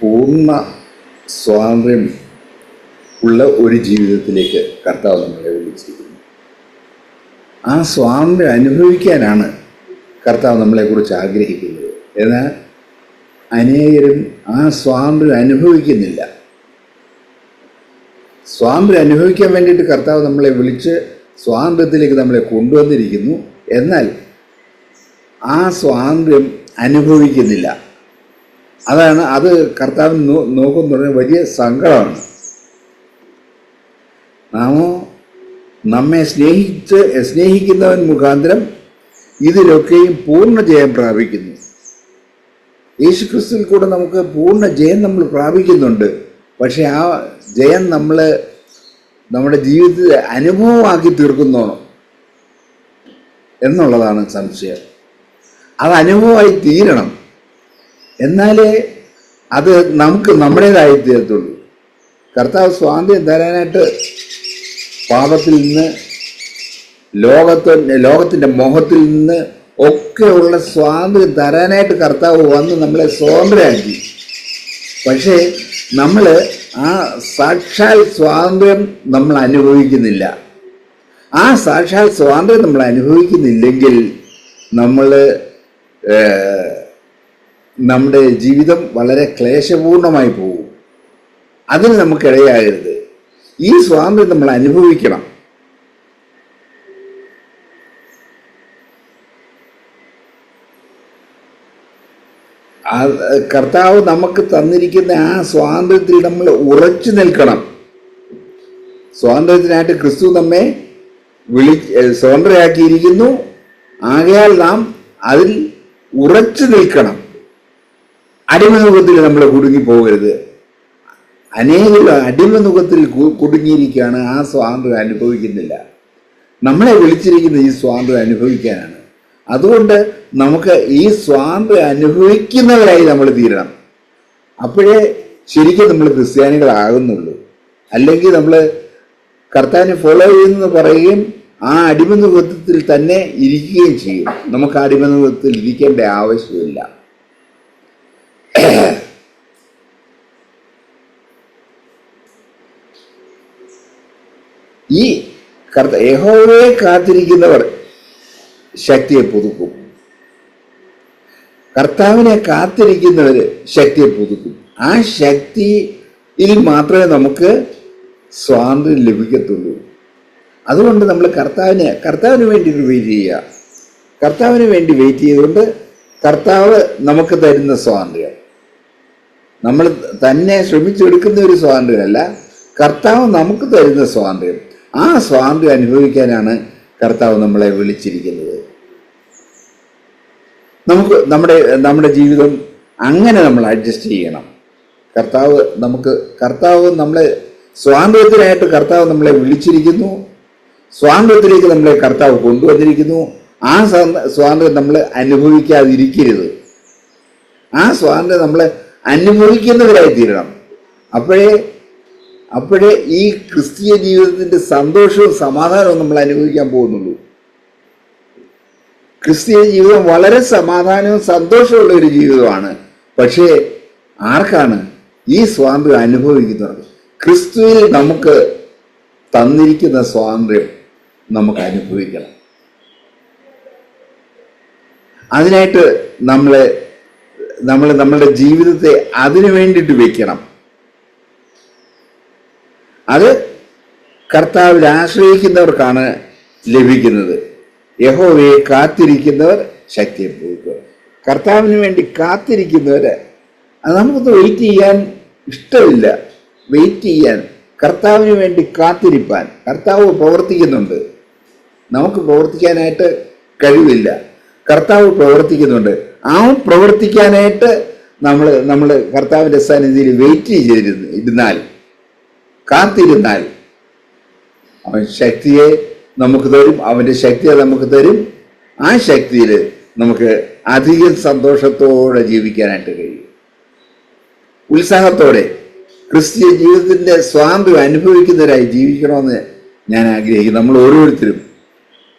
പൂർണ സ്വാതന്ത്ര്യം ഉള്ള ഒരു ജീവിതത്തിലേക്ക് കർത്താവ് നമ്മളെ വിളിച്ചിരിക്കുന്നു. ആ സ്വാതന്ത്ര്യം അനുഭവിക്കാനാണ് കർത്താവ് നമ്മളെക്കുറിച്ച് ആഗ്രഹിക്കുന്നത്. എന്നാൽ അനേകരും ആ സ്വാതന്ത്ര്യം അനുഭവിക്കുന്നില്ല. സ്വാതന്ത്ര്യം അനുഭവിക്കാൻ വേണ്ടിയിട്ട് കർത്താവ് നമ്മളെ വിളിച്ച് സ്വാതന്ത്ര്യത്തിലേക്ക് നമ്മളെ കൊണ്ടുവന്നിരിക്കുന്നു. എന്നാൽ ആ സ്വാതന്ത്ര്യം അനുഭവിക്കുന്നില്ല. അതാണ് അത് കർത്താവ് നോക്കുന്നു വലിയ സങ്കടമാണ്. നാമോ നമ്മെ സ്നേഹിച്ച് സ്നേഹിക്കുന്നവൻ മുഖാന്തരം ഇതിലൊക്കെയും പൂർണ ജയം പ്രാപിക്കുന്നു. യേശുക്രിസ്തുവിൽ കൂടെ നമുക്ക് പൂർണ ജയം നമ്മൾ പ്രാപിക്കുന്നുണ്ട്. പക്ഷെ ആ ജയം നമ്മൾ നമ്മുടെ ജീവിതത്തിൽ അനുഭവമാക്കി തീർക്കുന്നോ എന്നുള്ളതാണ് സംശയം. അത് അനുഭവമായി തീരണം. എന്നാലേ അത് നമുക്ക് നമ്മുടേതായി തീരത്തുള്ളൂ. കർത്താവ് സ്വാതന്ത്ര്യം തരാനായിട്ട് പാപത്തിൽ നിന്ന് ലോകത്ത് ലോകത്തിന്റെ മോഹത്തിൽ നിന്ന് ഒക്കെയുള്ള സ്വാതന്ത്ര്യം തരാനായിട്ട് കർത്താവ് വന്ന് നമ്മളെ സ്വതന്ത്രരാക്കി. പക്ഷേ നമ്മൾ ആ സാക്ഷാൽ സ്വാതന്ത്ര്യം നമ്മൾ അനുഭവിക്കുന്നില്ല. ആ സാക്ഷാൽ സ്വാതന്ത്ര്യം നമ്മൾ അനുഭവിക്കുന്നില്ലെങ്കിൽ നമ്മൾ നമ്മുടെ ജീവിതം വളരെ ക്ലേശപൂർണമായി പോകും. അതിന് നമുക്കിടയാകരുത് ഈ സ്വാതന്ത്ര്യം നമ്മൾ അനുഭവിക്കണം. ആ കർത്താവ് നമുക്ക് തന്നിരിക്കുന്ന ആ സ്വാതന്ത്ര്യത്തിൽ നമ്മൾ ഉറച്ചു നിൽക്കണം. സ്വാതന്ത്ര്യത്തിനായിട്ട് ക്രിസ്തു നമ്മെ വിളി സ്വതന്ത്രയാക്കിയിരിക്കുന്നു. ആകയാൽ നാം അതിൽ ഉറച്ചു നിൽക്കണം. അടിമനുഖത്തിൽ നമ്മൾ കുടുങ്ങി പോകരുത്. അനേക അടിമനുഖത്തിൽ കുടുങ്ങിയിരിക്കുകയാണ് ആ സ്വാതന്ത്ര്യം അനുഭവിക്കുന്നില്ല. നമ്മളെ വിളിച്ചിരിക്കുന്ന ഈ സ്വാതന്ത്ര്യം അനുഭവിക്കാനാണ്. അതുകൊണ്ട് നമുക്ക് ഈ സ്വാതന്ത്ര്യം അനുഭവിക്കുന്നവരായി നമ്മൾ തീരണം. അപ്പോഴേ ശരിക്കും നമ്മൾ ക്രിസ്ത്യാനികളാകുന്നുള്ളൂ. അല്ലെങ്കിൽ നമ്മൾ കർത്താവിനെ ഫോളോ ചെയ്യുന്നെന്ന് പറയുകയും ആ അടിമനുഖത്തിൽ തന്നെ ഇരിക്കുകയും ചെയ്യും. നമുക്ക് അടിമനുഖത്തിൽ ഇരിക്കേണ്ട ആവശ്യമില്ല. ഈ കർത്ത യഹോവയെ കാത്തിരിക്കുന്നവർ ശക്തിയെ പുതുക്കും. കർത്താവിനെ കാത്തിരിക്കുന്നവർ ശക്തിയെ പുതുക്കും. ആ ശക്തിയിൽ മാത്രമേ നമുക്ക് സ്വാതന്ത്ര്യം ലഭിക്കത്തുള്ളൂ. അതുകൊണ്ട് നമ്മൾ കർത്താവിനെ കർത്താവിന് വേണ്ടി വെയിറ്റ് ചെയ്യുക. കർത്താവിന് വേണ്ടി വെയിറ്റ് ചെയ്തുകൊണ്ട് കർത്താവ് നമുക്ക് തരുന്ന സ്വാതന്ത്ര്യം. നമ്മൾ തന്നെ ശ്രമിച്ചെടുക്കുന്ന ഒരു സ്വാതന്ത്ര്യമല്ല കർത്താവ് നമുക്ക് തരുന്ന സ്വാതന്ത്ര്യം. ആ സ്വാതന്ത്ര്യം അനുഭവിക്കാനാണ് കർത്താവ് നമ്മളെ വിളിച്ചിരിക്കുന്നത്. നമുക്ക് നമ്മുടെ നമ്മുടെ ജീവിതം അങ്ങനെ നമ്മൾ അഡ്ജസ്റ്റ് ചെയ്യണം. കർത്താവ് നമുക്ക് കർത്താവ് നമ്മളെ സ്വാതന്ത്ര്യത്തിനായിട്ട് കർത്താവ് നമ്മളെ വിളിച്ചിരിക്കുന്നു. സ്വാതന്ത്ര്യത്തിലേക്ക് നമ്മളെ കർത്താവ് കൊണ്ടുവന്നിരിക്കുന്നു. ആ സ്വാതന്ത്ര്യം നമ്മൾ അനുഭവിക്കാതിരിക്കരുത്. ആ സ്വാതന്ത്ര്യം നമ്മൾ അനുഭവിക്കുന്നവരായി തീരണം അപ്പോഴേ അപ്പോഴേ ഈ ക്രിസ്തീയ ജീവിതത്തിന്റെ സന്തോഷവും സമാധാനവും നമ്മൾ അനുഭവിക്കാൻ പോകുന്നുള്ളൂ. ക്രിസ്തീയ ജീവിതം വളരെ സമാധാനവും സന്തോഷമുള്ള ഒരു ജീവിതമാണ്. പക്ഷേ ആർക്കാണ് ഈ സ്വാതന്ത്ര്യം അനുഭവിക്കുന്നത്? ക്രിസ്തുവിൽ നമുക്ക് തന്നിരിക്കുന്ന സ്വാതന്ത്ര്യം നമുക്ക് അനുഭവിക്കണം. അതിനായിട്ട് നമ്മൾ നമ്മൾ നമ്മളുടെ ജീവിതത്തെ അതിനു വേണ്ടിയിട്ട് വെക്കണം. അത് കർത്താവിൽ ആശ്രയിക്കുന്നവർക്കാണ് ലഭിക്കുന്നത്. യഹോവയെ കാത്തിരിക്കുന്നവർ ശക്തിയെ പോകുക. കർത്താവിന് വേണ്ടി കാത്തിരിക്കുന്നവർ അത് നമുക്കൊന്ന് വെയിറ്റ് ചെയ്യാൻ ഇഷ്ടമില്ല. വെയിറ്റ് ചെയ്യാൻ. കർത്താവിന് വേണ്ടി കാത്തിരിപ്പാൻ. കർത്താവ് പ്രവർത്തിക്കുന്നുണ്ട്. നമുക്ക് പ്രവർത്തിക്കാനായിട്ട് കഴിവില്ല. കർത്താവ് പ്രവർത്തിക്കുന്നുണ്ട്. ആ പ്രവർത്തിക്കാനായിട്ട് നമ്മൾ നമ്മൾ കർത്താവിന്റെ സാന്നിധ്യയിൽ വെയിറ്റ് ചെയ്തിരുന്ന ഇരുന്നാൽ കാത്തിരുന്നാൽ അവൻ ശക്തിയെ നമുക്ക് തരും അവന്റെ ശക്തിയെ നമുക്ക് തരും ആ ശക്തിയിൽ നമുക്ക് അധികം സന്തോഷത്തോടെ ജീവിക്കാനായിട്ട് കഴിയും. ഉത്സാഹത്തോടെ ക്രിസ്തീയ ജീവിതത്തിന്റെ സ്വാതന്ത്ര്യം അനുഭവിക്കുന്നവരായി ജീവിക്കണമെന്ന് ഞാൻ ആഗ്രഹിക്കുന്നു. നമ്മൾ ഓരോരുത്തരും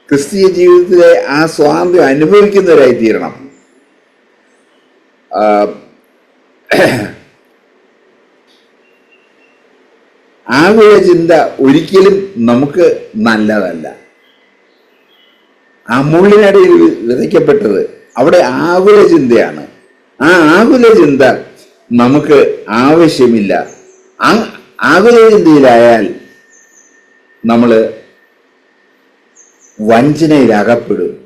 ക്രിസ്തീയ ജീവിതത്തിലെ ആ സ്വാതന്ത്ര്യം അനുഭവിക്കുന്നവരായി തീരണം. ആഗോള ചിന്ത ഒരിക്കലും നമുക്ക് നല്ലതല്ല. ആ മുള്ളിനടിയിൽ വിതയ്ക്കപ്പെട്ടത് അവിടെ ആകുല ചിന്തയാണ്. ആ ആകുല ചിന്ത നമുക്ക് ആവശ്യമില്ല. ആ ആകുല ചിന്തയിലായാൽ നമ്മൾ വഞ്ചനയിലകപ്പെടും.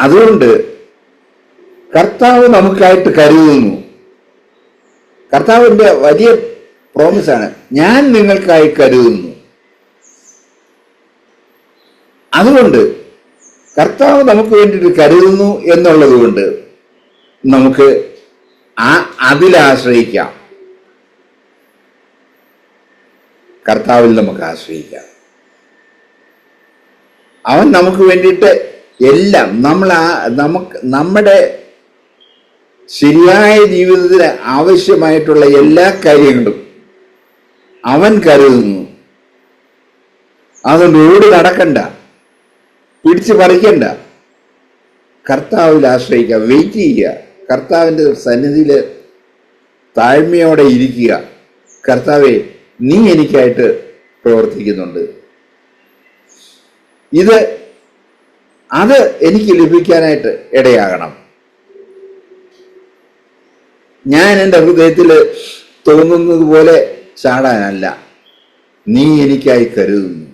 അതുകൊണ്ട് കർത്താവ് നമുക്കായിട്ട് കരുതുന്നു. കർത്താവിന്റെ വലിയ പ്രോമിസാണ് ഞാൻ നിങ്ങൾക്കായി കരുതുന്നു. അതുകൊണ്ട് കർത്താവ് നമുക്ക് വേണ്ടിയിട്ട് കരുതുന്നു എന്നുള്ളത് കൊണ്ട് നമുക്ക് ആ അതിലാശ്രയിക്കാം കർത്താവിൽ നമുക്ക് ആശ്രയിക്കാം. അവൻ നമുക്ക് വേണ്ടിയിട്ട് എല്ലാം നമ്മൾ ആ നമുക്ക് നമ്മുടെ ശരിയായ ജീവിതത്തിന് ആവശ്യമായിട്ടുള്ള എല്ലാ കാര്യങ്ങളും അവൻ കരുതുന്നു. അതുകൊണ്ട് ഓടി നടക്കണ്ട. പിടിച്ചു പറിക്കണ്ട. കർത്താവിൽ ആശ്രയിക്കുക. വെയിറ്റ് ചെയ്യുക. കർത്താവിന്റെ സന്നിധിയിൽ താഴ്മയോടെ ഇരിക്കുക. കർത്താവെ നീ എനിക്കായിട്ട് പ്രവർത്തിക്കുന്നുണ്ട്. ഇത് അത് എനിക്ക് ലഭിക്കാനായിട്ട് ഇടയാകണം. ഞാൻ എന്റെ ഹൃദയത്തിൽ തോന്നുന്നത് പോലെ ചാടാനല്ല. നീ എനിക്കായി കരുതുന്നു.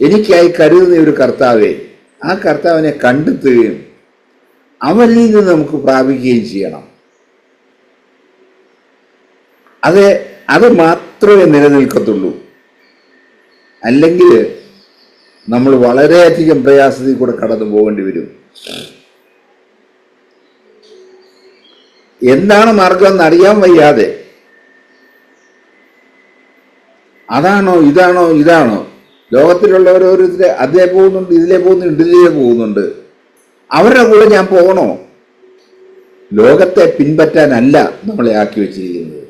എനിക്കായി കരുതുന്ന ഒരു കർത്താവെ ആ കർത്താവിനെ കണ്ടെത്തുകയും അവരിൽ നിന്ന് നമുക്ക് പ്രാപിക്കുകയും ചെയ്യണം. അത് അത് മാത്രമേ നിലനിൽക്കത്തുള്ളൂ. അല്ലെങ്കിൽ നമ്മൾ വളരെയധികം പ്രയാസത്തിൽ കൂടെ കടന്നു പോകേണ്ടി വരും. എന്താണ് മാർഗം എന്ന് അറിയാൻ വയ്യാതെ. അതാണോ ഇതാണോ ഇതാണോ? ലോകത്തിലുള്ള ഓരോരുത്തരെ അതിലെ പോകുന്നുണ്ട് ഇതിലെ പോകുന്നുണ്ട് ഇതിലേ പോകുന്നുണ്ട്. അവരുടെ കൂടെ ഞാൻ പോകണോ? ലോകത്തെ പിൻപറ്റാനല്ല നമ്മളെ ആക്കി വെച്ചിരിക്കുന്നത്.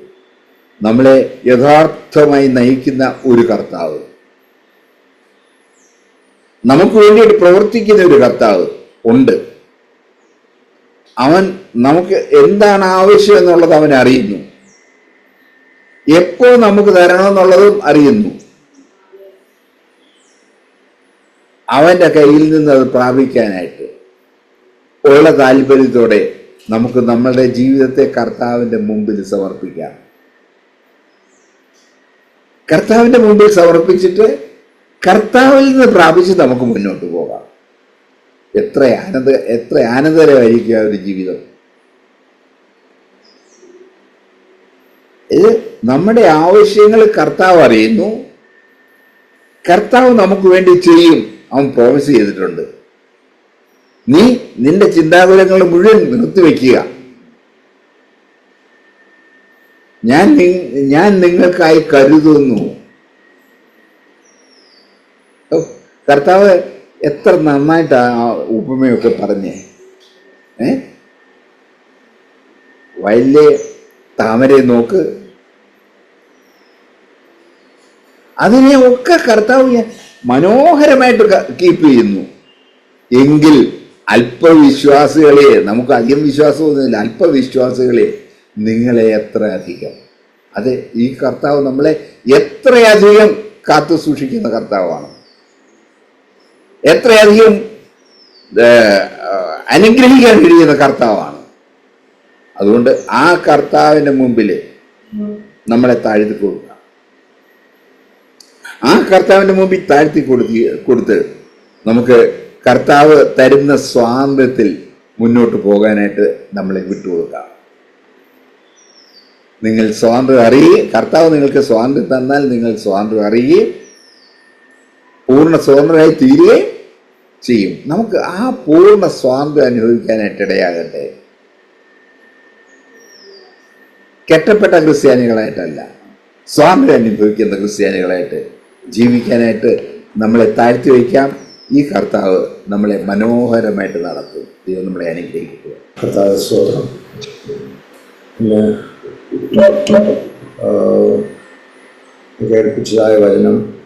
നമ്മളെ യഥാർത്ഥമായി നയിക്കുന്ന ഒരു കർത്താവ്. നമുക്ക് വേണ്ടിയിട്ട് പ്രവർത്തിക്കുന്ന ഒരു കർത്താവ് ഉണ്ട്. അവൻ നമുക്ക് എന്താണ് ആവശ്യം എന്നുള്ളത് അവൻ അറിയുന്നു. എപ്പോ നമുക്ക് തരണമെന്നുള്ളതും അറിയുന്നു. അവന്റെ കയ്യിൽ നിന്ന് അത് പ്രാപിക്കാനായിട്ട് ഉള്ള താല്പര്യത്തോടെ നമുക്ക് നമ്മളുടെ ജീവിതത്തെ കർത്താവിന്റെ മുമ്പിൽ സമർപ്പിക്കാം. കർത്താവിന്റെ മുമ്പിൽ സമർപ്പിച്ചിട്ട് കർത്താവിൽ നിന്ന് പ്രാപിച്ച് നമുക്ക് മുന്നോട്ട് പോകാം. എത്ര ആനന്ദ എത്ര ആനന്ദകരമായിരിക്കും ആ ഒരു ജീവിതം. ഇത് നമ്മുടെ ആവശ്യങ്ങൾ കർത്താവ് അറിയുന്നു. കർത്താവ് നമുക്ക് വേണ്ടി ചെയ്യും. അവൻ പ്രോമിസ് ചെയ്തിട്ടുണ്ട്. നീ നിന്റെ ചിന്താകുലങ്ങൾ മുഴുവൻ നിർത്തിവെക്കുക ഞാൻ ഞാൻ നിങ്ങൾക്കായി കരുതുന്നു. കർത്താവ് എത്ര നന്നായിട്ട് ആ ഉപമയൊക്കെ പറഞ്ഞേ ഏ? വയലിലെ താമരയെ നോക്ക്. അതിനെ ഒക്കെ കർത്താവ് മനോഹരമായിട്ട് കീപ്പ് ചെയ്യുന്നു. എങ്കിൽ അല്പവിശ്വാസികളെ നമുക്ക് അധികം വിശ്വാസമൊന്നുമില്ല അല്പവിശ്വാസികളെ നിങ്ങളെ എത്ര അധികം? അതെ ഈ കർത്താവ് നമ്മളെ എത്രയധികം കാത്തു സൂക്ഷിക്കുന്ന കർത്താവാണ്. എത്രയധികം അനുഗ്രഹിക്കാൻ കഴിയുന്ന കർത്താവാണ്. അതുകൊണ്ട് ആ കർത്താവിന്റെ മുമ്പിൽ നമ്മളെ താഴ്ത്തി കൊടുക്കുക. ആ കർത്താവിന്റെ മുമ്പിൽ താഴ്ത്തി കൊടുത്തി കൊടുത്ത് നമുക്ക് കർത്താവ് തരുന്ന സ്വാതന്ത്ര്യത്തിൽ മുന്നോട്ട് പോകാനായിട്ട് നമ്മളെ വിട്ടുകൊടുക്കാം നിങ്ങൾ സ്വാതന്ത്ര്യം അറിയുകയും കർത്താവ് നിങ്ങൾക്ക് സ്വാതന്ത്ര്യം തന്നാൽ നിങ്ങൾ സ്വാതന്ത്ര്യം അറിയുകയും പൂർണ സ്വതന്ത്രരായി തീരുകയും ചെയ്യും. നമുക്ക് ആ പൂർണ സ്വാതന്ത്ര്യം അനുഭവിക്കാനായിട്ട് ഇടയാകട്ടെ കെട്ടപ്പെട്ട ക്രിസ്ത്യാനികളായിട്ടല്ല. സ്വാതന്ത്ര്യം അനുഭവിക്കുന്ന ക്രിസ്ത്യാനികളായിട്ട് ജീവിക്കാനായിട്ട് നമ്മളെ താഴ്ത്തി വയ്ക്കാം. ഈ കർത്താവ് നമ്മളെ മനോഹരമായിട്ട് നടത്തും. ദൈവം നമ്മളെ അനുഗ്രഹിക്കുക. കർത്താവ് സ്തോത്രം. പിന്നെ ആ, കേൾപ്പിച്ചതായ വചനം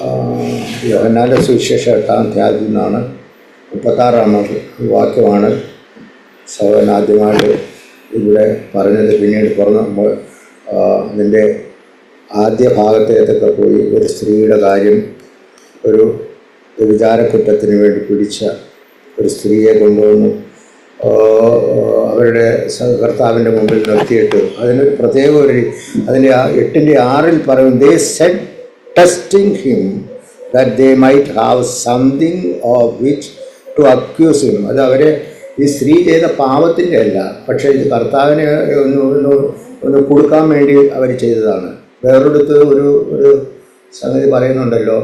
യോഹന്നാന്റെ സുവിശേഷ എട്ടാം അധ്യായത്തിൽ നിന്നാണ് മുപ്പത്താറാമത് വാക്യമാണ് സഹോദരൻ ആദ്യമായിട്ട് ഇവിടെ പറഞ്ഞത്. പിന്നീട് പറഞ്ഞ അതിന്റെ ആദ്യ ഭാഗത്തേക്കൊക്കെ പോയി ഒരു സ്ത്രീയുടെ കാര്യം ഒരു വിചാരക്കുറ്റത്തിന് വേണ്ടി പിടിച്ച ഒരു സ്ത്രീയെ കൊണ്ടുവന്നു. അവരുടെ കർത്താവിന്റെ മുമ്പിൽ നിർത്തിയിട്ട് അതിനൊരു പ്രത്യേക ഒരു അതിന്റെ എട്ടിന്റെ ആറിൽ പറയും they said testing him that they might have something of which to accuse him അത് അവരെ ഈ സ്ത്രീ ചെയ്ത പാപത്തിന്റെ അല്ല പക്ഷേ ഇത് കർത്താവിനെ ഒന്ന് ഒന്ന് ഒന്ന് കൊടുക്കാൻ വേണ്ടി അവർ ചെയ്തതാണ്. വേറൊരിടത്ത് ഒരു ഒരു സംഗതി പറയുന്നുണ്ടല്ലോ.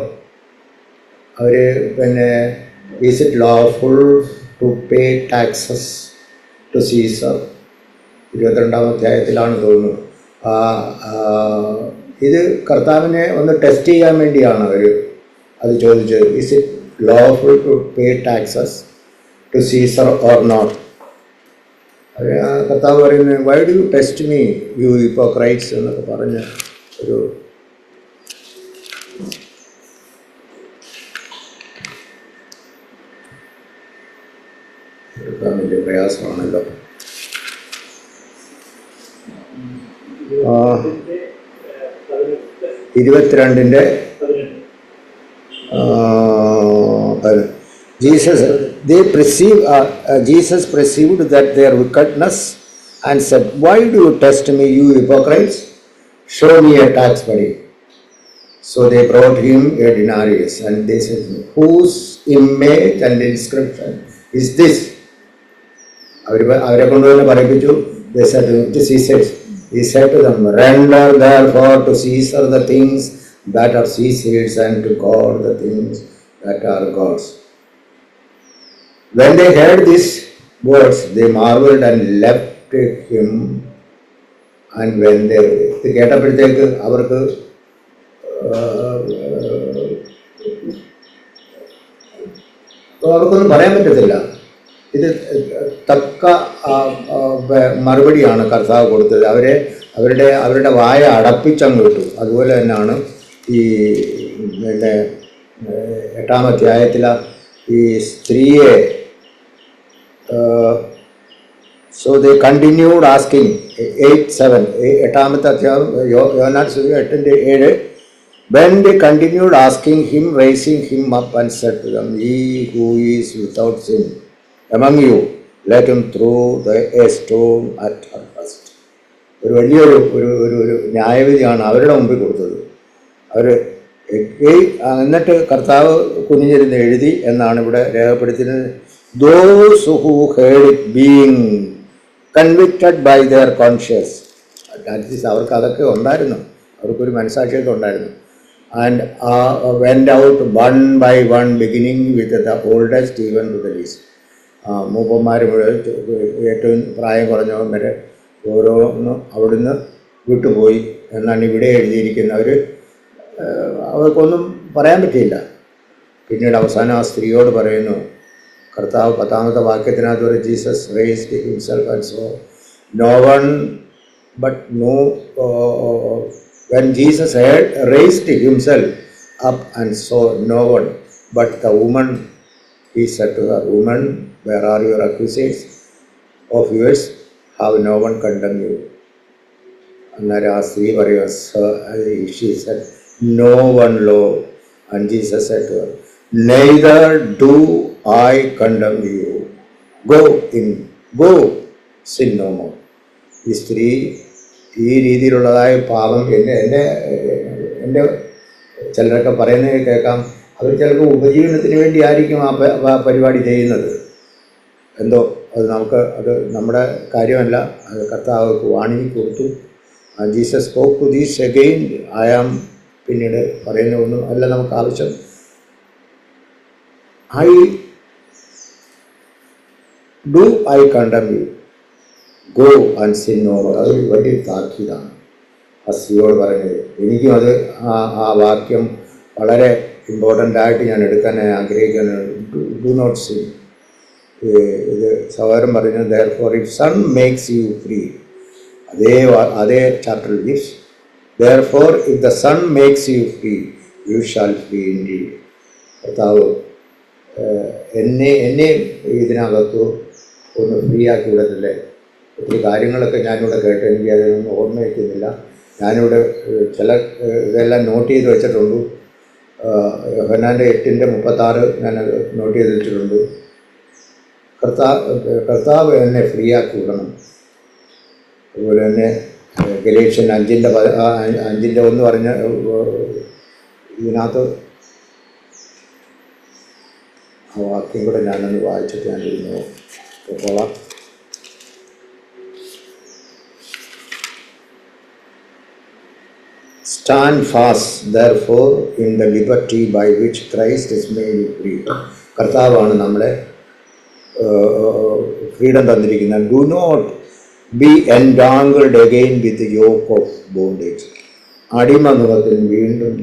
അവർ പിന്നെ is it lawful to pay taxes to Caesar ഇരുപത്തിരണ്ടാം അധ്യായത്തിലാണ് തോന്നുന്നു. ആ, ഇത് കർത്താവിനെ ഒന്ന് ടെസ്റ്റ് ചെയ്യാൻ വേണ്ടിയാണ് അവർ അത് ചോദിച്ചത്. Is it lawful to pay taxes to Caesar or not അവർ കർത്താവ് പറയുന്നത് why do you test me you ഇപ്പോൾ ക്രൈറ്റ്സ് എന്നൊക്കെ പറഞ്ഞ ഒരു എടുക്കാൻ വലിയ പ്രയാസമാണല്ലോ. ആ, ഇരുപത്തിരണ്ടിന്റെ Jesus they perceive Jesus perceived that their wickedness and said why do you test me you hypocrites show me a tax money So they brought him a denarius and they said, Whose image and inscription is this? അവർ അവരെ കൊണ്ടുവന്ന് പറയിപ്പിച്ചു. They said to Caesar, he said to them, Render therefore to Caesar the things that are Caesar's and to God the things that are God's. When they heard these words, they marveled and left him and when they ഇത് കേട്ടപ്പോഴത്തേക്ക് അവർക്ക് അപ്പോൾ അവർക്കൊന്നും പറയാൻ പറ്റത്തില്ല ഇത് തക്ക മറുപടിയാണ് കർത്താവ് കൊടുത്തത്. അവരെ അവരുടെ അവരുടെ വായ അടപ്പിച്ചങ്ങ് വിട്ടു അതുപോലെ തന്നെയാണ് ഈ പിന്നെ എട്ടാം അധ്യായത്തിലെ ഈ സ്ത്രീയെ so they continued asking eight seven എട്ടാമത്തെ അധ്യായം യോ യോനാൽ സുഖ എട്ടിന്റെ ഏഴ്. When they continued asking him raising him up and set them he who is without sin among you, let him throw the a stone at her first ഒരു വലിയൊരു ഒരു ഒരു ഒരു ന്യായവിധിയാണ് അവരുടെ മുമ്പിൽ കൊടുത്തത്. അവർ എന്നിട്ട് കർത്താവ് കുനിഞ്ഞിരുന്ന് എഴുതി എന്നാണ് ഇവിടെ രേഖപ്പെടുത്തുന്നത് those who heard it being convicted by their conscious at least അവർക്ക് അതൊക്കെ ഉണ്ടായിരുന്നു. അവർക്കൊരു മനസ്സാക്ഷിയൊക്കെ ഉണ്ടായിരുന്നു. And went out one by one beginning with the oldest even to the least മൂപ്പന്മാർ മുതൽ ഏറ്റവും പ്രായം കുറഞ്ഞവൻ വരെ ഓരോന്നും അവിടുന്ന് വിട്ടുപോയി എന്നാണ് ഇവിടെ എഴുതിയിരിക്കുന്നവർ അവർക്കൊന്നും പറയാൻ പറ്റിയില്ല. പിന്നീട് അവസാനം ആ സ്ത്രീയോട് പറയുന്നു കർത്താവ് പത്താമത്തെ വാക്യത്തിനകത്ത് ഒരു Jesus raised himself and so no one but no when Jesus raised himself up and so no one but the woman he said to her, Woman, where are your accusers of yours? Have no one condemned you? അന്നേരം ആ സ്ത്രീ പറയുക she said no one lord and Jesus said to her neither do I condemn you go in go sin no more ഈ സ്ത്രീ ഈ രീതിയിലുള്ളതായ പാപം എന്റെ എന്റെ എന്റെ ചിലരൊക്കെ പറയുന്നത് കേൾക്കാം അവർ ചിലപ്പോൾ ഉപജീവനത്തിന് വേണ്ടി ആയിരിക്കും ആ പരിപാടി ചെയ്യുന്നത്. എന്തോ അത് നമുക്ക് അത് നമ്മുടെ കാര്യമല്ല. അത് കർത്താവ് വാണി കൊടുത്തു. Jesus spoke to these I am പിന്നീട് പറയുന്ന ഒന്നും അല്ല നമുക്ക് ആവശ്യം. I do I condemn you go and sin over അത് വലിയ താക്കീതാണ്. ആ സ്ത്രീയോട് പറയുന്നത്. എനിക്കും അത് ആ വാക്യം വളരെ ഇമ്പോർട്ടന്റ് ആയിട്ട് ഞാൻ എടുക്കാൻ ആഗ്രഹിക്കുന്നു ഡു നോട്ട് സീ ഇത് സഹോദരൻ പറയുന്നത് therefore if son makes you free അതേ അതേ chapter if therefore if the son makes you free you shall free കർത്താവ് ഏഹ്, എന്നെ എന്നെ ഇതിനകത്ത് ഒന്ന് ഫ്രീ ആക്കി വിടത്തില്ലേ? ഒത്തിരി കാര്യങ്ങളൊക്കെ ഞാനിവിടെ കേട്ട് എനിക്ക് അതൊന്നും ഓർമ്മ വയ്ക്കുന്നില്ല. ഞാനിവിടെ ചില ഇതെല്ലാം നോട്ട് ചെയ്ത് വെച്ചിട്ടുണ്ട്. യോഹന്നാന്റെ എട്ടിന്റെ മുപ്പത്താറ് ഞാൻ നോട്ട് ചെയ്ത് വെച്ചിട്ടുണ്ട്. കർത്താവ് കർത്താവ് എന്നെ ഫ്രീ ആക്കി വിടണം. അതുപോലെ തന്നെ ഗലേഷൻ അഞ്ചിന്റെ പത അഞ്ചിന്റെ ഒന്ന് പറഞ്ഞ ഇതിനകത്ത് ആ വാക്യം കൂടെ ഞാനൊന്ന് വായിച്ചിട്ട് ഞാനിരുന്നു പോകാം stand fast therefore in the liberty by which Christ is made free കർത്താവാണ് നമ്മളെ ഫ്രീഡം തന്നിരിക്കുന്നത്. Do not be entangled again with yoke of bondage അടിമ മുഖത്തിൽ വീണ്ടും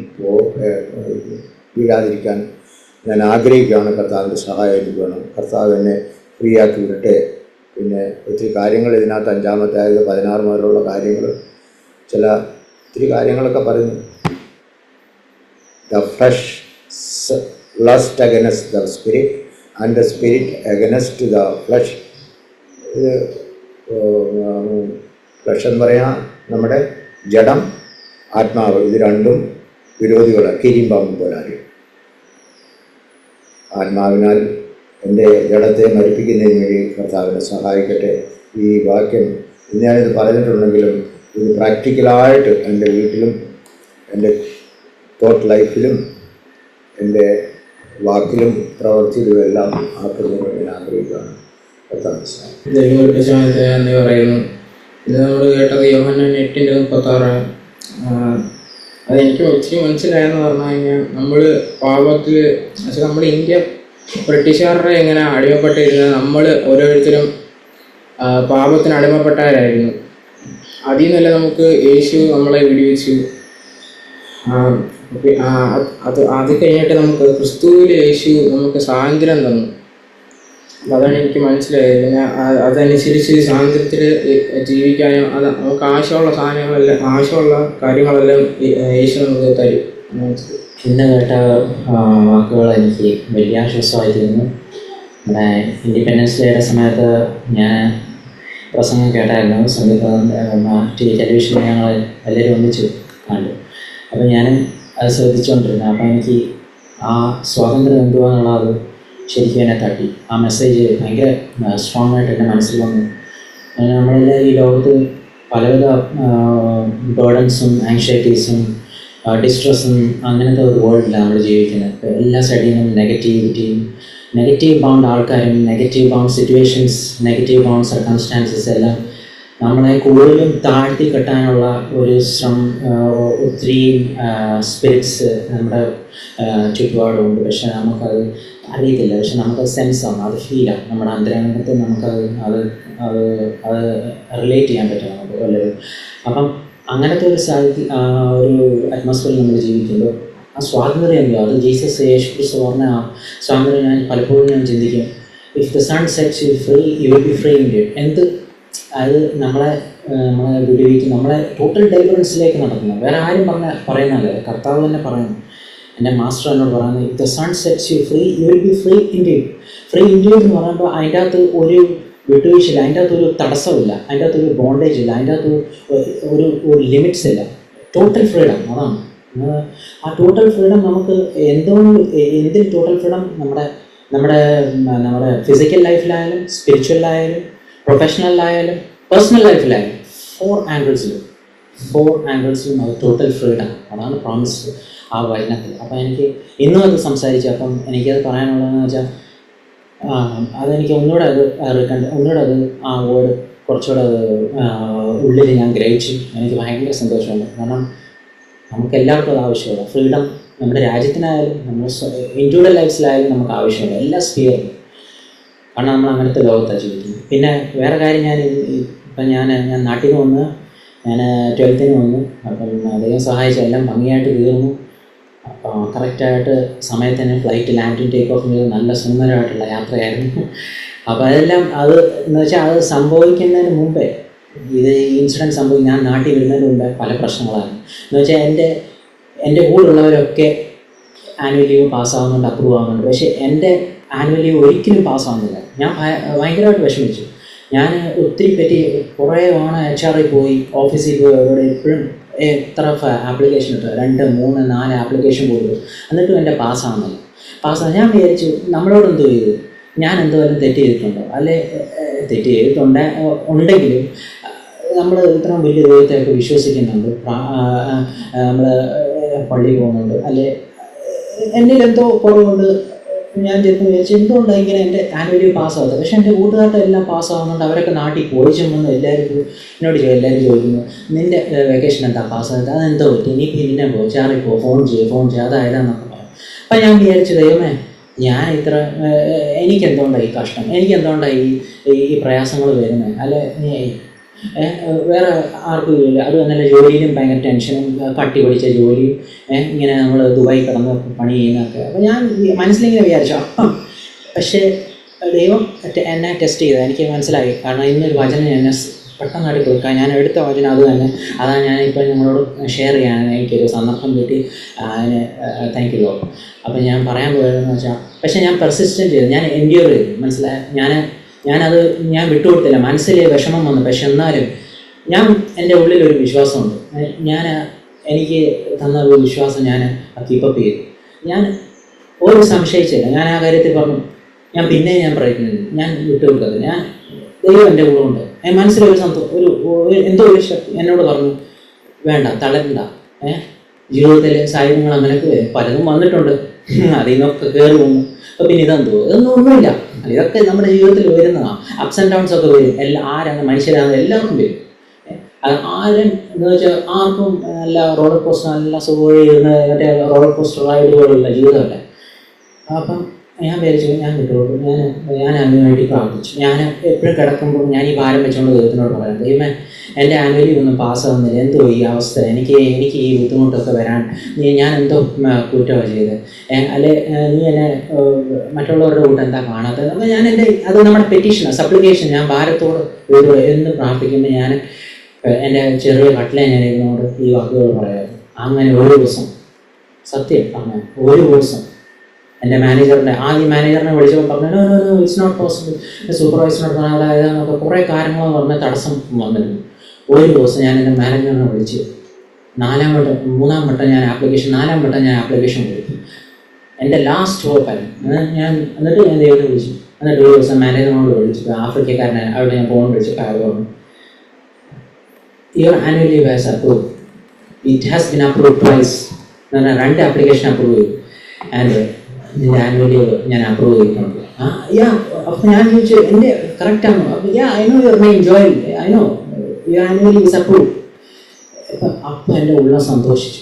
വീഴാതിരിക്കാൻ ഞാൻ ആഗ്രഹിക്കുകയാണ്. കർത്താവിന്റെ സഹായം എനിക്ക് വേണം. കർത്താവ് എന്നെ ഫ്രീ ആക്കി വിടട്ടെ. പിന്നെ ഒത്തിരി കാര്യങ്ങൾ ഇതിനകത്ത് അഞ്ചാമത്തെ ആയത് പതിനാറ് മുതലുള്ള കാര്യങ്ങൾ ചില ഒത്തിരി കാര്യങ്ങളൊക്കെ പറയുന്നു. The flesh lust against the spirit and the spirit against the flesh ഇത് ഫ്ലഷ് എന്ന് പറയാൻ നമ്മുടെ ജഡം ആത്മാവ്. ഇത് രണ്ടും വിരോധികളാണ് കിരിമ്പാമ്പും പോലാരി ആത്മാവിനാൽ എന്റെ ജഡത്തെ മരിപ്പിക്കുന്നതിന് വേണ്ടി കർത്താവിനെ സഹായിക്കട്ടെ. ഈ വാക്യം ഇന്ന് ഞാനിത് പറഞ്ഞിട്ടുണ്ടെങ്കിലും ഇത് പ്രാക്ടിക്കലായിട്ട് എന്റെ വീട്ടിലും എന്റെ തോട്ട് ലൈഫിലും എന്റെ വാക്കിലും പ്രവൃത്തിയിലും എല്ലാം ആക്കുന്നതിന് ഞാൻ ആഗ്രഹിക്കുകയാണ്. എന്ന് പറയുന്നു. ഇത് നമ്മൾ കേട്ടത് യോഹന്നാൻ എട്ടിന്റെ മുപ്പത്താറാണ് അതെനിക്ക് ഒത്തിരി മനസ്സിലായെന്ന് പറഞ്ഞു കഴിഞ്ഞാൽ നമ്മൾ പാപത്തിൽ പക്ഷെ നമ്മൾ ഇന്ത്യ ബ്രിട്ടീഷുകാരുടെ എങ്ങനെ അടിമപ്പെട്ടിരുന്നത്? നമ്മൾ ഓരോരുത്തരും പാപത്തിന് അടിമപ്പെട്ടവരായിരുന്നു. അതിൽ നിന്നല്ല നമുക്ക് യേശു നമ്മളെ വിടിവെച്ചു. അത് അത് കഴിഞ്ഞിട്ട് നമുക്ക് ക്രിസ്തുവിൽ യേശു നമുക്ക് സ്വാതന്ത്ര്യം തന്നു. അതാണ് എനിക്ക് മനസ്സിലായത്. പിന്നെ അതനുസരിച്ച് സ്വാതന്ത്ര്യത്തിൽ ജീവിക്കാനും അത് നമുക്ക് ആവശ്യമുള്ള സാധനങ്ങളെല്ലാം ആവശ്യമുള്ള കാര്യങ്ങളെല്ലാം യേശു നമുക്ക് തരും. ഇന്ന് കേട്ട വാക്കുകൾ എനിക്ക് വലിയ ആശ്വാസമായി തീർന്നു നമ്മുടെ ഇൻഡിപെൻഡൻസ് ഡേയുടെ സമയത്ത് ഞാൻ പ്രസംഗം കേട്ടായിരുന്നു സംഗീത ടി വി ടെലിവിഷനിൽ ഞങ്ങൾ എല്ലാവരും ഒന്നിച്ചു കണ്ടു. അപ്പോൾ ഞാനും അത് ശ്രദ്ധിച്ചുകൊണ്ടിരുന്നു അപ്പോൾ എനിക്ക് ആ സ്വാതന്ത്ര്യം എന്തുവാന്നുള്ളത് ശരിക്കും എന്നെ തട്ടി. ആ മെസ്സേജ് ഭയങ്കര സ്ട്രോങ് ആയിട്ട് എന്റെ മനസ്സിൽ വന്നു. അങ്ങനെ നമ്മളെല്ലാം ഈ ലോകത്ത് പലവിധ ബേർഡൻസും ആങ്ഷൈറ്റീസും ഡിസ്ട്രെസ്സും അങ്ങനത്തെ ഒരു വേൾഡിലാണ് നമ്മൾ ജീവിക്കുന്നത്. എല്ലാ സൈഡിൽ നിന്നും നെഗറ്റിവിറ്റിയും നെഗറ്റീവ് ബൗണ്ട് ആൾക്കാരും negative bound situations negative bound circumstances എല്ലാം നമ്മളെ കൂടുതലും താഴ്ത്തി കെട്ടാനുള്ള ഒരു ശ്രമം ഒത്തിരി സ്പിരിറ്റ്സ് നമ്മുടെ ചുറ്റുപാടുമുണ്ട്. പക്ഷെ നമുക്കത് അറിയത്തില്ല. പക്ഷെ നമുക്കത് സെൻസാണ് അത് ഫീലാണ് നമ്മുടെ അന്തരംഗത്തിൽ നമുക്കത് അത് അത് അത് റിലേറ്റ് ചെയ്യാൻ പറ്റും നമുക്ക്. വല്ലതും അപ്പം അങ്ങനത്തെ ഒരു സാഹചര്യം ഒരു അറ്റ്മോസ്ഫിയറിൽ നമ്മൾ ജീവിക്കുമ്പോൾ ആ സ്വാതന്ത്ര്യം എന്തോ അത് ജീസസ് യേശു ക്രിസ്തു പറഞ്ഞ ആ സ്വാതന്ത്ര്യം ഞാൻ പലപ്പോഴും ഞാൻ ചിന്തിക്കും. If the son sets you free you will be free in എന്ത്? അത് നമ്മളെ നമ്മളെ വിടുവിക്കും നമ്മളെ ടോട്ടൽ ഡെലിവറൻസിലേക്ക് നടക്കുന്നു. വേറെ ആരും പറഞ്ഞ പറയുന്നതല്ല. കർത്താവ് തന്നെ പറയുന്നു. എന്റെ മാസ്റ്റർ എന്നോട് പറയുന്നത് if the son sets you free you will be free indeed free indeed എന്ന് പറയുമ്പോൾ അതിന്റെ അകത്ത് ഒരു വിട്ടുവീഴ്ചയില്ല. അതിന്റെ അകത്ത് ഒരു തടസ്സമില്ല അതിന്റെ അകത്ത് ഒരു ബോണ്ടേജ് ഇല്ല. അതിന്റെ അകത്ത് ഒരു ഒരു ലിമിറ്റ്സ് ഇല്ല. ടോട്ടൽ ഫ്രീഡം അതാണ്. ആ, ടോട്ടൽ ഫ്രീഡം നമുക്ക് എന്തോ എന്തിൽ ടോട്ടൽ ഫ്രീഡം നമ്മുടെ നമ്മുടെ നമ്മുടെ ഫിസിക്കൽ ലൈഫിലായാലും സ്പിരിച്വലായാലും പ്രൊഫഷണലായാലും പേഴ്സണൽ ലൈഫിലായാലും ഫോർ ആംഗിൾസിലും ഫോർ ആംഗിൾസിലും അത് ടോട്ടൽ ഫ്രീഡം അതാണ് പ്രോമിസ് ആ വചനത്തിൽ. അപ്പോൾ എനിക്ക് ഇന്നും അത് സംസാരിച്ചു. അപ്പം എനിക്കത് പറയാനുള്ളതെന്ന് വെച്ചാൽ അതെനിക്ക് ഒന്നുകൂടെ അത് അറിയിക്കണ്ട ഒന്നുകൂടെ അത് ആ വേർഡ് കുറച്ചുകൂടെ അത് ഉള്ളിൽ ഞാൻ ഗ്രഹിച്ചു. എനിക്ക് ഭയങ്കര സന്തോഷമുണ്ട്. കാരണം നമുക്ക് എല്ലാവർക്കും അത് ആവശ്യമുള്ള ഫ്രീഡം നമ്മുടെ രാജ്യത്തിനായാലും നമ്മുടെ ഇൻഡിവിജ്വൽ ലൈഫിലായാലും നമുക്ക് ആവശ്യമുള്ള എല്ലാ സ്ഫിയറിലും കാരണം നമ്മൾ അങ്ങനത്തെ ലോകത്താണ് ജീവിക്കുന്നത്. പിന്നെ വേറെ കാര്യം ഞാൻ ഇപ്പം ഞാൻ ഞാൻ നാട്ടിൽ നിന്ന് വന്ന് ഞാൻ ട്വൽത്തിന് വന്നു. അപ്പം അദ്ദേഹം സഹായിച്ച എല്ലാം ഭംഗിയായിട്ട് തീർന്നു. കറക്റ്റായിട്ട് തന്നെ ഫ്ലൈറ്റ് ലാൻഡിങ് ടേക്ക് ഓഫ് ചെയ്ത് നല്ല സുന്ദരമായിട്ടുള്ള യാത്രയായിരുന്നു. അപ്പോൾ അതെല്ലാം അത് എന്ന് വെച്ചാൽ അത് സംഭവിക്കുന്നതിന് മുമ്പേ ഇത് ഇൻസിഡന്റ് സംഭവിക്കും ഞാൻ നാട്ടിൽ വരുന്നതിന് മുമ്പേ പല പ്രശ്നങ്ങളാണ്. എന്ന് വെച്ചാൽ എന്റെ എന്റെ കൂടെയുള്ളവരൊക്കെ ആനുവൽ ലീവ് പാസ്സാവുന്നുണ്ട് അപ്രൂവ് ആവുന്നുണ്ട്. പക്ഷേ എന്റെ ആനുവൽ ലീവ് ഒരിക്കലും പാസ്സാവുന്നില്ല. ഞാൻ ഭയങ്കരമായിട്ട് വിഷമിച്ചു. ഞാൻ ഒത്തിരി പറ്റി കുറേ തവണ എച്ച് ആറിൽ പോയി ഓഫീസിൽ പോയി അവരോട് എപ്പോഴും എത്ര ആപ്ലിക്കേഷൻ ഇട്ടു? രണ്ട് മൂന്ന് നാല് ആപ്ലിക്കേഷൻ കൊടുത്തു എന്നിട്ടും എന്റെ പാസ്സാവുന്നില്ല. പാസ്സാ ഞാൻ വിചാരിച്ചു നമ്മളോട് എന്തോ ചെയ്തു? ഞാൻ എന്തോരം തെറ്റ് ചെയ്തിട്ടുണ്ടോ? അല്ലെ തെറ്റ് ചെയ്തിട്ടുണ്ട്. ഉണ്ടെങ്കിലും നമ്മൾ ഇത്ര വലിയ ദൈവത്തെയൊക്കെ വിശ്വസിക്കുന്നുണ്ട്. നമ്മൾ പള്ളിയിൽ പോകുന്നുണ്ട്. അല്ലെ എന്നിൽ എന്തോ കുറവുണ്ട്. ഞാൻ ചിലപ്പോൾ വിചാരിച്ചു എന്തുകൊണ്ടാണ് ഇങ്ങനെ എന്റെ ആനുവലി പാസ്സാവാത്തത് പക്ഷേ എന്റെ കൂട്ടുകാരുടെ എല്ലാം പാസ്സാവുന്നുണ്ട് അവരൊക്കെ നാട്ടിൽ പോയി ചെന്ന് എല്ലാവരും എന്നോട് എല്ലാവരും ചോദിക്കുന്നു നിന്റെ വെക്കേഷൻ എന്താ? പാസ്സാകാത്തത് അതെന്തോ പറ്റി? നീ പിന്നെ പോ ചാറിൽ ഫോൺ ചെയ്യും ഫോൺ ചെയ്യും. അതായതാന്നൊക്കെ പറയും. അപ്പം ഞാൻ വിചാരിച്ചു ദൈവമേ ഞാൻ ഇത്ര എനിക്ക് എന്തുകൊണ്ടാണ് ഈ കഷ്ടം? എനിക്ക് എന്തുകൊണ്ടാണ് ഈ ഈ പ്രയാസങ്ങൾ വരുന്നത് അല്ലെ വേറെ ആർക്കും ഇല്ല. അത് തന്നെയല്ല ജോലിയിലും ഭയങ്കര ടെൻഷനും കട്ടി പിടിച്ച ജോലിയും ഇങ്ങനെ നമ്മൾ ദുബായി കിടന്ന് പണി ചെയ്യുന്നതൊക്കെ. അപ്പം ഞാൻ മനസ്സിലിങ്ങനെ വിചാരിച്ചു പക്ഷേ ദൈവം എന്നെ ടെസ്റ്റ് ചെയ്തത് എനിക്ക് മനസ്സിലായി. കാരണം ഇന്നൊരു വചനം എന്നെ പെട്ടെന്നായിട്ട് തീർക്കാം ഞാൻ എടുത്ത വചനം അത് തന്നെ. അതാണ് ഞാൻ ഇപ്പോൾ നിങ്ങളോട് ഷെയർ ചെയ്യാൻ എനിക്കൊരു സന്ദർഭം കിട്ടി. അതിന് താങ്ക് യു ലോ അപ്പം ഞാൻ പറയാൻ പോയതെന്ന് വെച്ചാൽ പക്ഷേ ഞാൻ പെർസിസ്റ്റന്റ് ചെയ്തു. ഞാൻ എൻഡ്യൂർ ചെയ്തു. മനസ്സിലായ? ഞാൻ ഞാനത് ഞാൻ വിട്ടുകൊടുത്തില്ല. മനസ്സിൽ വിഷമം വന്നു. പക്ഷെ എന്നാലും ഞാൻ എന്റെ ഉള്ളിലൊരു വിശ്വാസമുണ്ട്. ഞാൻ എനിക്ക് തന്ന ഒരു വിശ്വാസം ഞാൻ കീപ്പപ്പ് ചെയ്തു. ഞാൻ ഒരു സംശയിച്ചില്ല. ഞാൻ ആ കാര്യത്തിൽ പറഞ്ഞു ഞാൻ പിന്നെ ഞാൻ പ്രയത്നിക്കുന്നു. ഞാൻ വിട്ടുകൊടുക്കുന്നത് ഞാൻ ദൈവം എന്റെ കൂടെ ഉണ്ട്. മനസ്സിലൊരു സന്തോ ഒരു എന്തോ ഒരു ശക്തി എന്നോട് പറഞ്ഞു വേണ്ട തളരണ്ട. ഏഹ് ജീവിതത്തിലെ സാഹചര്യങ്ങൾ അങ്ങനെയൊക്കെ പലതും വന്നിട്ടുണ്ട്. അതിൽ നിന്നൊക്കെ കയറി വന്നു. അപ്പോൾ പിന്നെ ഇതെന്തോ ഇതൊന്നും ഒന്നുമില്ല ഇതൊക്കെ നമ്മുടെ ജീവിതത്തിൽ വരുന്നതാണ് അപ്സ് ആൻഡ് ഡൗൺസ് ഒക്കെ വരും. എല്ലാ ആരാണ് മനുഷ്യരാണ് എല്ലാവർക്കും വരും. ഏ, അത് ആരും എന്ന് വെച്ചാൽ ആർക്കും നല്ല റോളർ കോസ്റ്റർ നല്ല സുഖമായി ഇരുന്ന് മറ്റേ റോളർ കോസ്റ്റർ റൈഡ് പോലുള്ള ജീവിതമല്ല. അപ്പം ഞാൻ വിചാരിച്ചു ഞാൻ വിട്ടുകൊടുക്കും ഞാൻ ഞാൻ വേണ്ടി പ്രാർത്ഥിച്ചു ഞാൻ എപ്പോഴും കിടക്കുമ്പോൾ ഞാൻ ഈ ഭാരം വെച്ചുകൊണ്ട് ദൈവത്തിനോട് പറയാം ദൈവമേ എന്റെ ആനുവലി ഒന്നും പാസ് ആവുന്നില്ല. എന്തോ ഈ അവസ്ഥ? എനിക്ക് എനിക്ക് ഈ ബുദ്ധിമുട്ടൊക്കെ വരാൻ നീ ഞാൻ എന്തോ കുറ്റമാണ് ചെയ്ത് അല്ലെ നീ എന്നെ മറ്റുള്ളവരുടെ കൂട്ടം എന്താ കാണാത്തത്? അപ്പോൾ ഞാൻ എന്റെ അത് നമ്മുടെ പെറ്റീഷനാണ് സപ്ലിക്കേഷൻ ഞാൻ ഭാരത്തോട് ദൈവം എന്ന് പ്രാർത്ഥിക്കുമ്പോൾ ഞാൻ എന്റെ ചെറിയ കട്ടിലെ ഞാൻ ഇതിനോട് ഈ വാക്കുകൾ പറയാറ് അങ്ങനെ ഒരു ദിവസം സത്യം അങ്ങനെ ഒരു ദിവസം എന്റെ മാനേജറിന്റെ ആദ്യം മാനേജറിനെ വിളിച്ചപ്പോൾ പറഞ്ഞു ഇറ്റ്സ് നോട്ട് പോസിബിൾ സൂപ്പർവൈസറിനോട് പറഞ്ഞാൽ അതായതെന്നൊക്കെ കുറേ കാര്യങ്ങൾ പറഞ്ഞ തടസ്സം വന്നിരുന്നു. ഒരു ദിവസം ഞാൻ എന്റെ മാനേജറിനെ വിളിച്ച് നാലാം വട്ടം മൂന്നാം വട്ടം ഞാൻ ആപ്ലിക്കേഷൻ നാലാം വട്ടം ഞാൻ ആപ്ലിക്കേഷൻ കൊടുത്തു എന്റെ ലാസ്റ്റ് ഏഹ് ഞാൻ എന്നിട്ട് ഞാൻ ദൈവത്തെ വിളിച്ചു. എന്നിട്ട് ഒരു ദിവസം മാനേജറിനോട് വിളിച്ചു. ആഫ്രിക്കക്കാരനെ അവിടെ ഞാൻ ഫോൺ വിളിച്ചു കാര്യമാണ് your annual leave has approve it has been approve twice എന്ന് പറഞ്ഞാൽ രണ്ട് ആപ്ലിക്കേഷൻ അപ്രൂവ് ചെയ്തു. ആൻഡ് ആനുവൽ ഞാൻ അപ്രൂവ് ചെയ്തിട്ടുണ്ട്. യാ അപ്പം ഞാൻ ചോദിച്ചു എന്റെ കറക്റ്റ് ആണോ? അപ്പം yeah I know your name join I know your annual is approve അപ്പം അപ്പം എന്റെ ഉള്ളം സന്തോഷിച്ചു.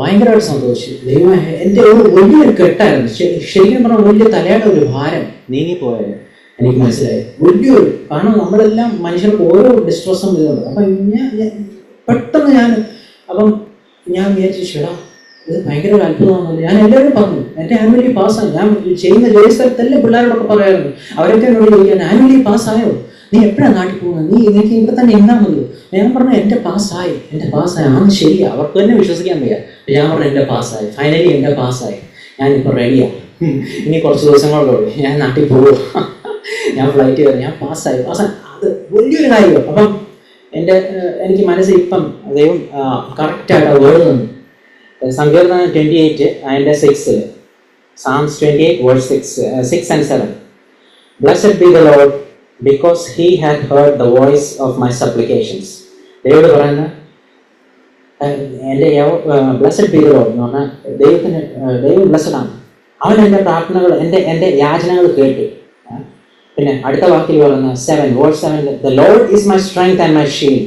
ഭയങ്കരമായിട്ട് സന്തോഷിച്ചു. ദൈവം എന്റെ ഒരു വലിയൊരു കെട്ടായിരുന്നു. ശരിക്കും പറഞ്ഞാൽ വലിയ തലയുടെ ഒരു ഭാരം. നീങ്ങിപ്പോയത് എനിക്ക് മനസ്സിലായി. വലിയൊരു കാരണം നമ്മളെല്ലാം മനുഷ്യർക്ക് ഓരോ ഡിസ്ട്രസ്സും ഇതുണ്ട്. അപ്പം ഞാൻ- പെട്ടെന്ന് ഞാൻ അപ്പം ഞാൻ വിചാരിച്ചു ചേടാ ഇത് ഭയങ്കര ഒരു അത്ഭുതമാണല്ലോ ഞാൻ എല്ലാവരും പറഞ്ഞു എന്റെ ആനുവലി പാസ്സായി ഞാൻ ചെയ്യുന്ന ജോലി സ്ഥലത്തെല്ലാം പിള്ളേരോടൊക്കെ പറയാറുണ്ട്. അവരൊക്കെ എന്നോട് ചോദിക്കാൻ ആനുവലി പാസ്സായോ നീ എപ്പോഴാണ് നാട്ടിൽ പോകുന്നത്? നീ നിനക്ക് ഇവിടെ തന്നെ ഇരുന്നാൽ മതിയോ? ഞാൻ പറഞ്ഞു എന്റെ പാസ്സായി എന്റെ പാസ്സായി ആണ് ശരിയാ അവർക്ക് തന്നെ വിശ്വസിക്കാൻ വയ്യ. ഞാൻ പറഞ്ഞു എന്റെ പാസ്സായി ഫൈനലി എന്റെ പാസ്സായി ഞാനിപ്പോൾ റെഡിയാണ് ഇനി കുറച്ച് ദിവസങ്ങളുടെ ഞാൻ നാട്ടിൽ പോകും ഞാൻ ഫ്ലൈറ്റ് കയറി. ഞാൻ പാസ്സായി പാസ്സായി അത് വലിയൊരു കാര്യമാണ്. അപ്പം എന്റെ എനിക്ക് മനസ്സിൽ ഇപ്പം അദ്ദേഹം കറക്റ്റായിട്ട് വേർഡ് തന്നു. സങ്കീർത്തനം ട്വന്റി എയ്റ്റ് അതിന്റെ സിക്സിൽ Psalms twenty eight word six six and seven blessed be the Lord because he had heard the voice of my supplications ദൈവോട് പറയുന്ന എന്റെ ബ്ലസ്ഡ് ബി ദ ലോഡ് എന്ന് പറഞ്ഞാൽ ദൈവത്തിന് ദൈവം ബ്ലസ്ഡ് ആണ്. അവൻ എന്റെ പ്രാർത്ഥനകൾ എന്റെ എന്റെ യാചനകൾ കേട്ടു. പിന്നെ അടുത്ത വാക്കിൽ പറയുന്ന seven word seven the Lord is my strength and my shield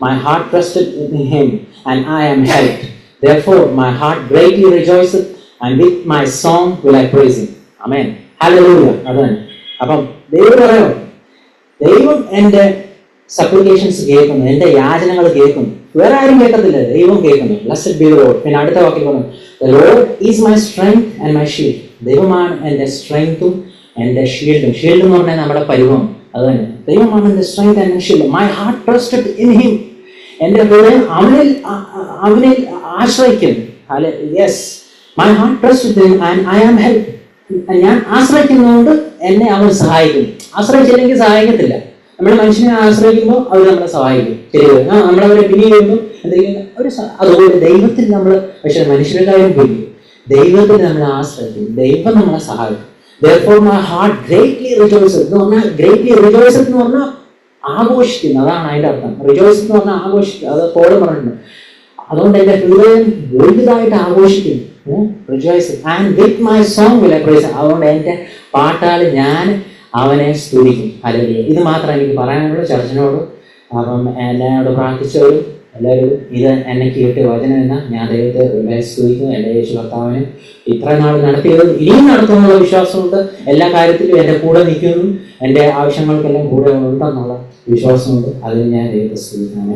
my heart trusted in him and I am help Therefore, my heart greatly rejoiceth, and with my song will I praise him. Amen. Hallelujah. അതാണ് അപ്പം ദൈവം പറയോ ദൈവം എന്റെ supplications കേൾക്കുന്നു എന്റെ യാചനകൾ കേൾക്കുന്നു. വേറെ ആരും കേൾക്കത്തില്ല. ദൈവം കേൾക്കുന്നു. ബ്ലസ്ഡ് ബി ലോഡ് പിന്നെ അടുത്ത വാക്കിൽ പറഞ്ഞു the Lord is my strength and my shield ദൈവമാണ് എന്റെ സ്ട്രെങ്തും എന്റെ ഷീൽഡും ഷീൽഡ് എന്ന് പറഞ്ഞാൽ നമ്മുടെ പരിവം അത് തന്നെ. ദൈവമാണ് എന്റെ strength and shield my heart trusted in him എന്റെ ഹൃദയം അവനിൽ ആ- ആ- അവനിൽ ആശ്രയിക്കുന്നു അല്ലെ yes my heart trust and I am help ഞാൻ ആശ്രയിക്കുന്നതുകൊണ്ട് എന്നെ അവർ സഹായിക്കും ആശ്രയിച്ചില്ലെങ്കിൽ സഹായിക്കത്തില്ല. നമ്മൾ മനുഷ്യനെ ആശ്രയിക്കുമ്പോൾ അവർ നമ്മളെ സഹായിക്കും. ശരി ആ നമ്മളവരെ പിന്നീട് ചെയ്യുമ്പോൾ എന്തെങ്കിലും അവർ അതുപോലെ ദൈവത്തിൽ നമ്മൾ പക്ഷെ മനുഷ്യരുടെ കാര്യം പോയി ദൈവത്തിൽ നമ്മൾ ആശ്രയിക്കും. ദൈവം നമ്മളെ സഹായിക്കും. Therefore my heart greatly rejoices. എന്ന് പറഞ്ഞാൽ greatly rejoices എന്ന് പറഞ്ഞാൽ ആഘോഷിക്കുന്നു. അതാണ് അതിന്റെ അർത്ഥം. റിജോയ്സ് എന്ന് പറഞ്ഞാൽ ആഘോഷിക്കുക. അത് പോലും പറഞ്ഞിട്ടുണ്ട്. അതുകൊണ്ട് എന്റെ ഹൃദയം വലുതായിട്ട് ആഘോഷിക്കുന്നു. വിത്ത് മൈ സോങ് അതുകൊണ്ട് എന്റെ പാട്ടാൽ ഞാൻ അവനെ സ്തുതിക്കും. അല്ലെങ്കിൽ ഇത് മാത്രം എനിക്ക് പറയാനുള്ളൂ. ചർച്ചിനോട് അപ്പം എന്നോട് പ്രാർത്ഥിച്ചവരും എല്ലാവരും ഇത് എന്നെ കേട്ട് വചനം എന്ന ഞാൻ ദൈവത്തെ വളരെ സ്തുതിക്കുന്നു എന്റെ യേശു ഭർത്താവിനെ ഇത്ര നാൾ നടത്തിയത് ഇനിയും നടത്തുന്നുള്ള വിശ്വാസമുണ്ട്. എല്ലാ കാര്യത്തിലും എന്റെ കൂടെ നിൽക്കുന്നു. എന്റെ ആവശ്യങ്ങൾക്കെല്ലാം കൂടെ ഉണ്ടെന്നുള്ള വിശ്വാസമുണ്ട്. അതിൽ ഞാൻ ദൈവത്തെ സ്തുതിക്കുന്നു